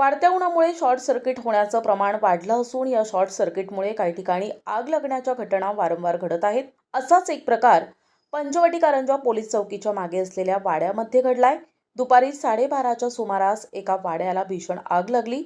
वाढत्या उन्हामुळे short circuit होण्याचं प्रमाण वाढलं असून या शॉर्ट सर्किटमुळे काही ठिकाणी आग लागण्याच्या घटना वारंवार घडत आहेत. असाच एक प्रकार पंचवटी कारंजा पोलीस चौकीच्या मागे असलेल्या वाड्यामध्ये घडलाय. दुपारी साडेबाराच्या सुमारास एका वाड्याला भीषण आग लागली.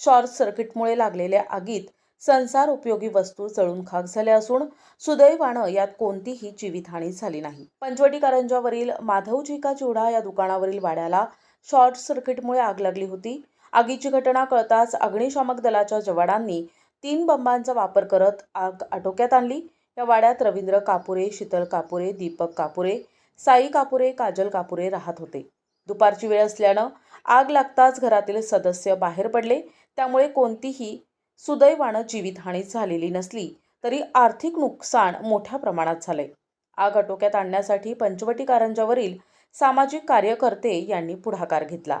शॉर्ट सर्किटमुळे लागलेल्या आगीत संसार उपयोगी वस्तू जळून खाक झाल्या असून सुदैवानं यात कोणतीही जीवितहानी झाली नाही. पंचवटी कारंजावरील माधवजी का चिवडा या दुकानावरील वाड्याला शॉर्ट सर्किटमुळे आग लागली होती. आगीची घटना कळताच अग्निशामक दलाच्या जवानांनी तीन बंबांचा वापर करत आग आटोक्यात आणली. या वाड्यात रवींद्र कापुरे शीतल कापुरे दीपक कापुरे साई कापुरे काजल कापुरे राहत होते. दुपारची वेळ असल्यानं आग लागताच घरातील सदस्य बाहेर पडले. त्यामुळे कोणतीही सुदैवानं जीवितहानी झालेली नसली तरी आर्थिक नुकसान मोठ्या प्रमाणात झाले आग आटोक्यात आणण्यासाठी पंचवटी कारंजावरील सामाजिक कार्यकर्ते यांनी पुढाकार घेतला.